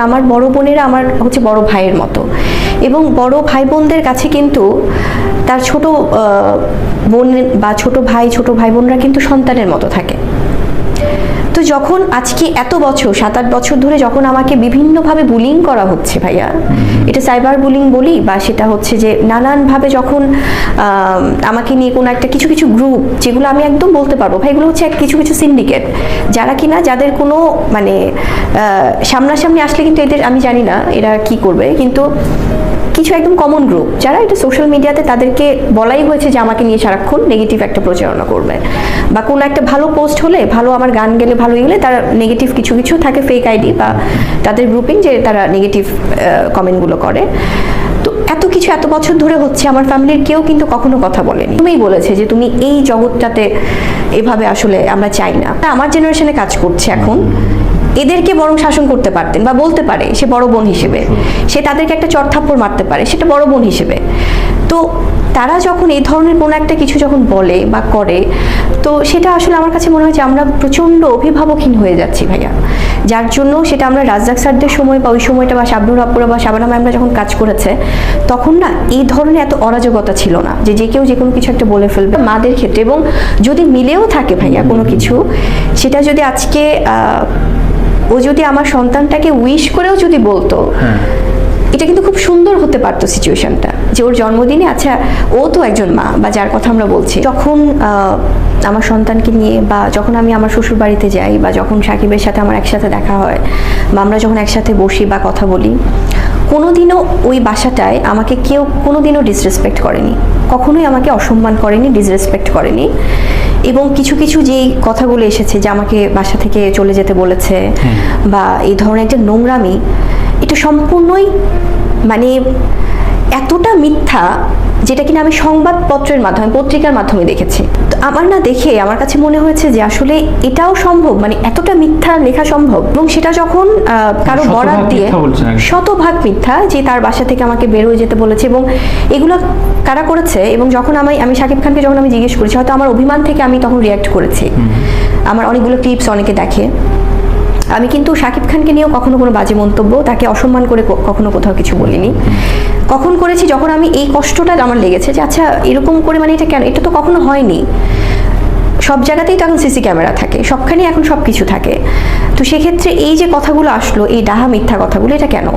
আমার বড় বোনেরা আমার হচ্ছে বড় ভাইয়ের মতো। এবং বড় ভাই বোনদের কাছে কিন্তু তার ছোট বোন বা ছোট ভাই ছোট ভাই বোনরা কিন্তু সন্তানের মতো থাকে। তো যখন আজকে এত বছর, সাত আট বছর ধরে যখন আমাকে বিভিন্নভাবে বুলিং করা হচ্ছে ভাইয়া, এটা সাইবার বুলিং বলি বা সেটা হচ্ছে যে নানানভাবে যখন আমাকে নিয়ে কোনো একটা কিছু কিছু গ্রুপ যেগুলো আমি একদম বলতে পারব, ভাই এগুলো হচ্ছে এক কিছু কিছু সিন্ডিকেট যারা কিনা যাদের কোনো মানে সামনাসামনি আসলে কিন্তু এদের, আমি জানি না এরা কি করবে, কিন্তু কিছু একদম কমন গ্রুপ যারা এটা সোশ্যাল মিডিয়াতে তাদেরকে বলাই হয়েছে যে আমাকে নিয়ে সারাক্ষণ নেগেটিভ একটা প্রচারণা করবে। বা কোনো একটা ভালো পোস্ট হলে, ভালো আমার গান গেলে, ভালো গেলে তারা নেগেটিভ কিছু কিছু থাকে ফেক আইডি বা তাদের গ্রুপিং যে তারা নেগেটিভ কমেন্টগুলো করে। তো এত কিছু এত বছর ধরে হচ্ছে, আমার ফ্যামিলির কেউ কিন্তু কখনো কথা বলেনি। তুমিই বলেছে যে তুমি এই জগৎটাতে এভাবে আসলে আমরা চাই না। আমার জেনারেশনে কাজ করছে এখন। এদেরকে বরং শাসন করতে পারতেন বা বলতে পারে সে বড় বোন হিসেবে। সে তাদেরকে একটা চড়থাপ্পড় মারতে পারে, সেটা বড় বোন হিসেবে। তো তারা যখন এই ধরনের কোনো একটা কিছু যখন বলে বা করে, তো সেটা আসলে আমার কাছে মনে হয় যে আমরা প্রচণ্ড অভিভাবকহীন হয়ে যাচ্ছি ভাইয়া। যার জন্য সেটা আমরা রাজ্জাক স্যারদের সময় বা ওই সময়টা বা শাবনুর আপুরা বা শাবানা ম্যামরা যখন কাজ করেছে, তখন না এই ধরনের এত অরাজকতা ছিল না যে যে কেউ যে কোনো কিছু একটা বলে ফেলবে মাদের ক্ষেত্রে। এবং যদি মিলেও থাকে ভাইয়া কোনো কিছু, সেটা যদি আজকে ও যদি আমার সন্তানটাকে উইশ করেও যদি বলতো হ্যাঁ। এটা কিন্তু খুব সুন্দর হতে পারতো সিচুয়েশনটা যে ওর জন্মদিনে আচ্ছা ও তো একজন মা বা যার কথা আমরা বলছি যখন আমার সন্তানকে নিয়ে বা যখন আমি আমার শ্বশুর বাড়িতে যাই বা যখন সাকিবের সাথে আমার একসাথে দেখা হয় বা আমরা যখন একসাথে বসি বা কথা বলি কোনোদিনও ওই বাসাটায় আমাকে কেউ কোনোদিনও ডিসরেসপেক্ট করেনি। কখনোই আমাকে অসম্মান করেনি ডিসরেসপেক্ট করেনি। এবং কিছু কিছু যে কথাগুলো এসেছে যে আমাকে বাসা থেকে চলে যেতে বলেছে বা এই ধরনের একটা নোংরামি এটা সম্পূর্ণই মানে এতটা মিথ্যা যেটা কিনা আমি সংবাদপত্রের মাধ্যমে পত্রিকার মাধ্যমে দেখেছি। তো আমার না দেখে আমার কাছে মনে হয়েছে যে আসলে এটাও সম্ভব মানে এতটা মিথ্যা লেখা সম্ভব। এবং সেটা যখন কারও বরাত দিয়ে। শতভাগ মিথ্যা যে তার বাসা থেকে আমাকে বের হয়ে যেতে বলেছে এবং এগুলো কারা করেছে এবং যখন আমি আমি শাকিব খানকে যখন আমি জিজ্ঞেস করেছি হয়তো আমার অভিমান থেকে আমি তখন রিয়াক্ট করেছি। আমার অনেকগুলো ক্লিপস অনেকে দেখে। আমি কিন্তু শাকিব খানকে নিয়েও কখনো কোনো বাজে মন্তব্য তাকে অসম্মান করে কখনো কোথাও কিছু বলিনি। কখন করেছি, যখন আমি এই কষ্টটা আমার লেগেছে যে আচ্ছা এরকম করে মানে এটা কেন? এটা তো কখনো হয়নি। সব জায়গাতেই তো এখন সিসি ক্যামেরা থাকে, সবখানে এখন সব কিছু থাকে। তো সেক্ষেত্রে এই যে কথাগুলো আসলো, এই ডাহা মিথ্যা কথাগুলো, এটা কেন?